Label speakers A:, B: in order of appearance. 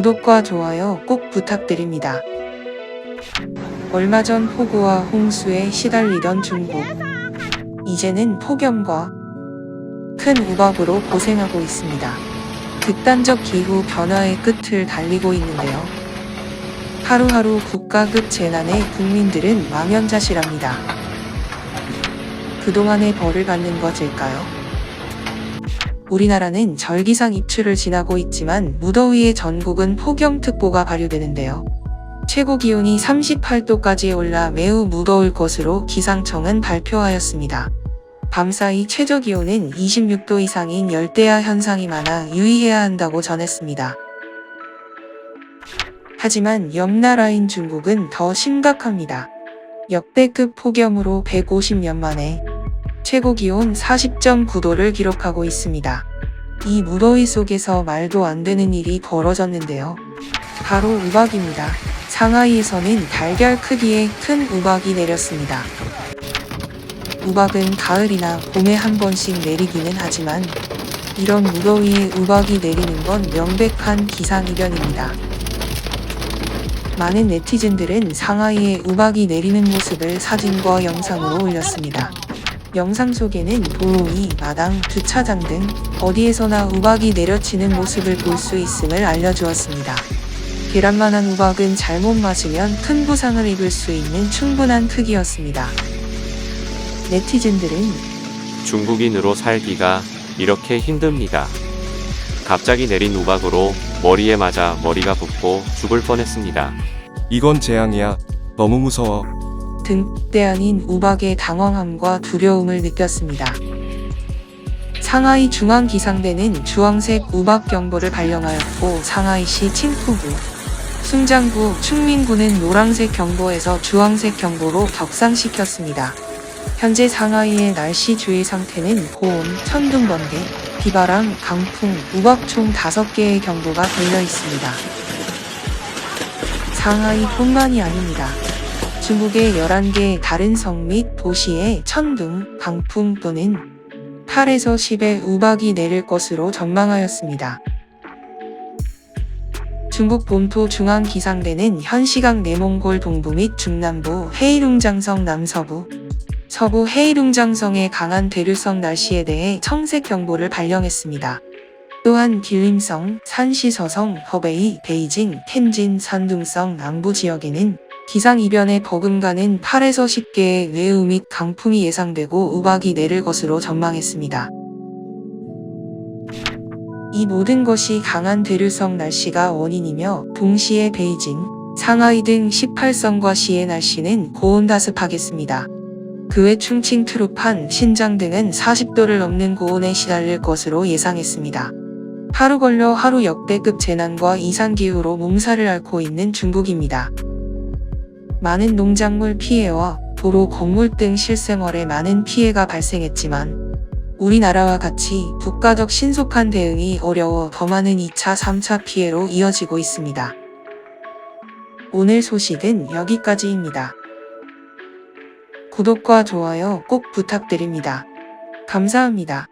A: 구독과 좋아요 꼭 부탁드립니다. 얼마 전 폭우와 홍수에 시달리던 중국. 이제는 폭염과 큰 우박으로 고생하고 있습니다. 극단적 기후 변화의 끝을 달리고 있는데요. 하루하루 국가급 재난에 국민들은 망연자실합니다. 그동안의 벌을 받는 것일까요? 우리나라는 절기상 입추를 지나고 있지만 무더위에 전국은 폭염특보가 발효되는데요. 최고 기온이 38도까지 올라 매우 무더울 것으로 기상청은 발표하였습니다. 밤사이 최저 기온은 26도 이상인 열대야 현상이 많아 유의해야 한다고 전했습니다. 하지만 옆 나라인 중국은 더 심각합니다. 역대급 폭염으로 150년 만에 최고 기온 40.9도를 기록하고 있습니다. 이 무더위 속에서 말도 안 되는 일이 벌어졌는데요. 바로 우박입니다. 상하이에서는 달걀 크기의 큰 우박이 내렸습니다. 우박은 가을이나 봄에 한 번씩 내리기는 하지만 이런 무더위에 우박이 내리는 건 명백한 기상이변입니다. 많은 네티즌들은 상하이에 우박이 내리는 모습을 사진과 영상으로 올렸습니다. 영상 속에는 도로 위, 마당, 주차장 등 어디에서나 우박이 내려치는 모습을 볼 수 있음을 알려주었습니다. 계란만한 우박은 잘못 맞으면 큰 부상을 입을 수 있는 충분한 크기였습니다. 네티즌들은
B: 중국인으로 살기가 이렇게 힘듭니다. 갑자기 내린 우박으로 머리에 맞아 머리가 붓고 죽을 뻔했습니다.
C: 이건 재앙이야. 너무 무서워.
A: 등때 아닌 우박의 당황함과 두려움을 느꼈습니다. 상하이 중앙기상대는 주황색 우박 경보를 발령하였고 상하이시 칭푸구, 숭장구, 충민구는 노란색 경보에서 주황색 경보로 격상시켰습니다. 현재 상하이의 날씨 주의 상태는 고온, 천둥 번개, 비바람, 강풍, 우박 총 5개의 경보가 걸려 있습니다. 상하이뿐만이 아닙니다. 중국의 11개 다른 성 및 도시에 천둥, 강풍 또는 8에서 10의 우박이 내릴 것으로 전망하였습니다. 중국 본토 중앙기상대는 현 시각 내몽골 동부 및 중남부 헤이룽장성 남서부, 서부 헤이룽장성의 강한 대류성 날씨에 대해 청색 경보를 발령했습니다. 또한 길림성, 산시서성, 허베이, 베이징, 텐진, 산둥성 남부 지역에는 기상이변에 버금가는 8에서 10개의 외우 및 강풍이 예상되고 우박이 내릴 것으로 전망했습니다. 이 모든 것이 강한 대류성 날씨가 원인이며 동시에 베이징, 상하이 등 18성과 시의 날씨는 고온다습하겠습니다. 그 외 충칭, 트루판, 신장 등은 40도를 넘는 고온에 시달릴 것으로 예상했습니다. 하루 걸려 하루 역대급 재난과 이상기후로 몸살을 앓고 있는 중국입니다. 많은 농작물 피해와 도로 건물 등 실생활에 많은 피해가 발생했지만 우리나라와 같이 국가적 신속한 대응이 어려워 더 많은 2차, 3차 피해로 이어지고 있습니다. 오늘 소식은 여기까지입니다. 구독과 좋아요 꼭 부탁드립니다. 감사합니다.